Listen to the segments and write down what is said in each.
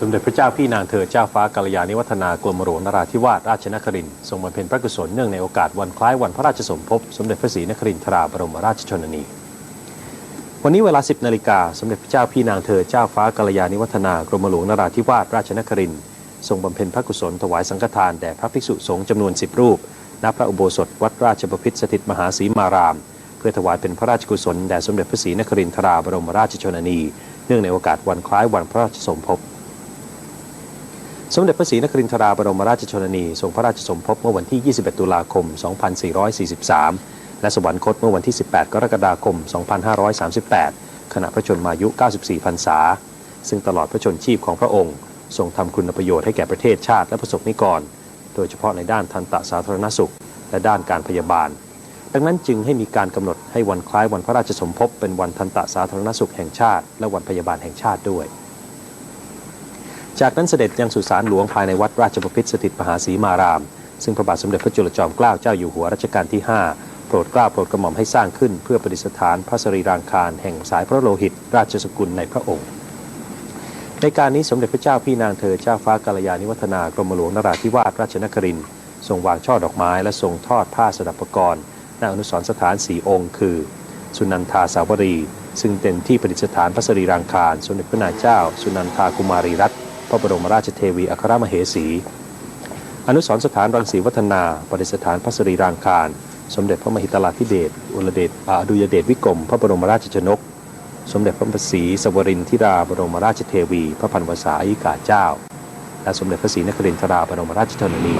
สมเด็จพระเจ้าพี่นางเธอเจ้าฟ้ากัลยาณิวัฒนากรมหลวงนราธิวาสราชนครินทร์ทรงบำเพ็ญพระกุศลเนื่องในโอกาสวันคล้ายวันพระราชสมภพสมเด็จพระศรีนครินทราบรมราชชนนี วันนี้เวลา 10นาฬิกาสมเด็จพระเจ้าพี่นางเธอเจ้าฟ้ากัลยาณิวัฒนากรมหลวงนราธิวาสราชนครินทร์ทรงบำเพ็ญพระกุศลถวายสังฆทานแด่พระภิกษุสงฆ์จำนวน 10 รูปณพระอุโบสถวัดราชบพิตรสถิตมหาศรีมาราม เพื่อถวายเป็นพระราชกุศลแด่สมเด็จพระศรีนครินทราบรมราชชนนี เนื่องในโอกาสวันคล้ายวันพระราชสมภพ สมเด็จพระศรีนครินทราบรมราชชนนีทรงพระราชสมภพเมื่อวันที่ 21 ตุลาคม 2443 และสวรรคตเมื่อวันที่ 18 กรกฎาคม 2538 ขณะพระชนมายุ 94 พรรษา ซึ่งตลอดพระชนชีพของพระองค์ ทรงทำคุณประโยชน์ให้แก่ประเทศชาติและประสบนิกร โดยเฉพาะในด้านทันตสาธารณสุข และด้านการพยาบาล ดังนั้นจึงให้มีการกำหนดให้วันคล้ายวันพระราชสมภพเป็นวันทันตสาธารณสุขแห่งชาติ และวันพยาบาลแห่งชาติด้วย จากนั้นเสด็จยังสุสานหลวงภายในวัดราชบพิตรสถิตมหาศรีมาราม ซึ่งพระบาทสมเด็จพระจุลจอมเกล้าเจ้าอยู่หัวรัชกาลที่ 5 โปรดเกล้าโปรดกระหม่อมให้สร้างขึ้น เพื่อประดิษฐานพระสรีรางคารแห่งสายพระโลหิต ราชสกุลในพระองค์ ในการนี้สมเด็จพระเจ้าพี่นางเธอเจ้าฟ้ากาลยาณิวัฒนากรมหลวงนราธิวาสราชนครินทรงวางช่อดอกไม้และทรงทอดผ้าสดับประกรณ์ณอนุสรณ์สถานสีองค์ คือ สุนันทาสาวรี ซึ่งเป็นที่ประดิษฐานพระสรีรางคารสมเด็จพระนางเจ้า สุนันทากุมารีรัตน์ พระบรมราชเทวีอัครมเหสี อนุสรสถานรังสีวัฒนา ประดิษฐานพระสรีรางคาร สมเด็จพระมหิตลาธิเบศอุลเดชอดุยเดชวิกรม พระบรมราชชนก สมเด็จพระมศรีสวรินทิราบรมราชเทวี พระพันวษาอิกาเจ้า และสมเด็จพระศรีนครินทราบรมราชชนนี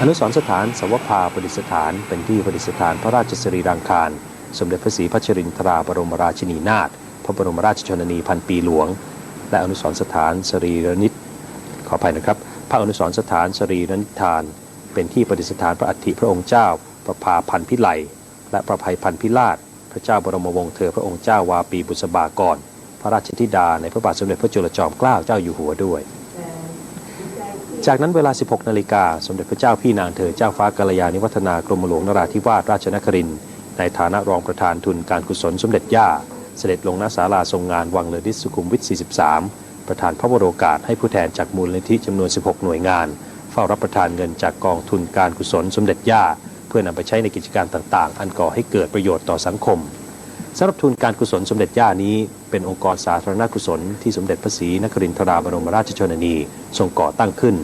อนุสรสถานสวภาประดิษฐานเป็นที่ประดิษฐานพระราชสรีรางคาร สมเด็จพระศรีพัชรินทราบรมราชินีนาถพระบรมราชชนนีพันปีหลวง และอนุสรสถานสรีรนิตขออภัยนะครับ พระอนุสรสถานสรีรนิทาน เป็นที่ประดิษฐานพระอัฐิพระองค์เจ้า ประภาพันธ์พิไลและประภัยพันธ์พิราชพระเจ้าบรมวงศ์เธอพระองค์เจ้าวาปีบุษบากร พระราชธิดาในพระบาทสมเด็จพระจุลจอมเกล้าเจ้าอยู่หัวด้วย จากนั้นเวลา 16 นาฬิกาสมเด็จพระเจ้าพี่นางเธอเจ้าฟ้ากัลยาณิวัฒนากรมหลวงนราธิวาสราชนครินในฐานะรองประธานทุนการกุศลสมเด็จย่า เสด็จลงณศาลาทรงงานวังเลอดิสสุขุมวิท 43 ประธานพระวโรกาสให้ผู้แทนจากมูลนิธิจำนวน 16 หน่วยงาน เฝ้ารับประทานเงินจากกองทุนการกุศลสมเด็จย่า เพื่อนำไปใช้ในกิจการต่างๆ อันก่อให้เกิดประโยชน์ต่อสังคมสำหรับทุนการกุศลสมเด็จย่านี้ เป็นองค์กรสาธารณกุศลที่สมเด็จพระศรีนครินทราบรมราชชนนีทรงก่อตั้งขึ้น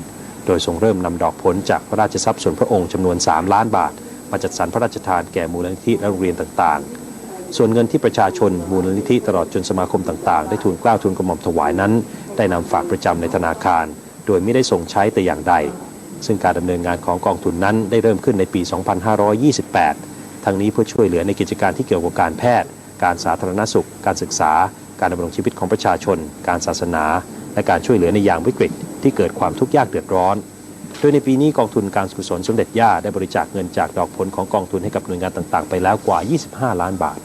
โดยทรงเริ่มนำดอกผลจากพระราชทรัพย์ส่วนพระองค์จำนวน 3 ล้านบาท มาจัดสรรพระราชทานแก่มูลนิธิและโรงเรียนต่างๆ ส่วนเงินที่ประชาชน มูลนิธิตลอดจนสมาคมต่างๆ ได้ทูลเกล้าทูลกระหม่อมถวายนั้น ได้นำฝากประจำในธนาคาร โดยไม่ได้ส่งใช้แต่อย่างใด ซึ่งการดำเนินงานของกองทุนนั้นได้เริ่มขึ้นในปี 2528 ทั้งนี้เพื่อช่วยเหลือในกิจการที่เกี่ยวกับการแพทย์ การสาธารณสุข การศึกษา การดำรงชีวิตของประชาชน การศาสนา และการช่วยเหลือในยามวิกฤต ที่เกิดความทุกข์ยากเดือดร้อนโดยในปีนี้กองทุนการกุศลสมเด็จย่าได้บริจาคเงินจากดอกผลของกองทุนให้กับหน่วยงานต่างๆ ไปแล้วกว่า 25 ล้านบาท